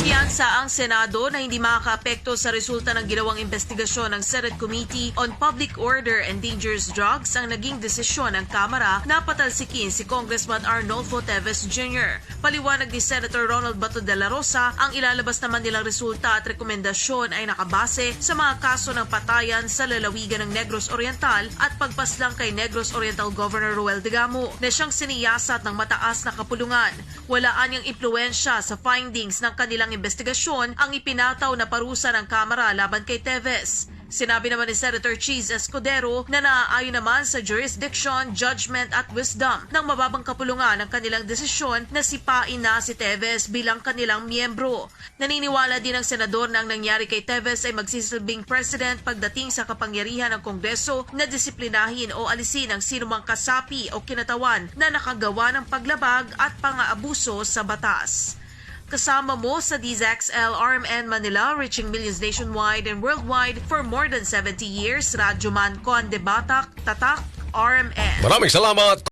Piyansa ang Senado na hindi makakaapekto sa resulta ng ginawang investigasyon ng Senate Committee on Public Order and Dangerous Drugs ang naging desisyon ng Kamara na patalsikin si Congressman Arnolfo Teves Jr. Paliwanag ni Senator Ronald Bato de la Rosa, ang ilalabas naman nilang resulta at rekomendasyon ay nakabase sa mga kaso ng patayan sa lalawigan ng Negros Oriental at pagpaslang kay Negros Oriental Governor Ruel Degamo na siyang siniyasat ng mataas na kapulungan. Wala anyang impluensya sa findings ng kanilang investigasyon ang ipinataw na parusa ng Kamara laban kay Teves. Sinabi naman ni Senator Cheese Escudero na naaayon naman sa jurisdiction, judgment at wisdom ng mababang kapulungan ng kanilang desisyon na sipain na si Teves bilang kanilang miyembro. Naniniwala din ang senador na ang nangyari kay Teves ay magsisilbing president pagdating sa kapangyarihan ng Kongreso na disiplinahin o alisin ang sinumang kasapi o kinatawan na nakagawa ng paglabag at pang-aabuso sa batas. Kasama mo sa DZXL RMN Manila, reaching millions nationwide and worldwide for more than 70 years. Radyo Man Con de Batak, Tatak, RMN. Maraming salamat.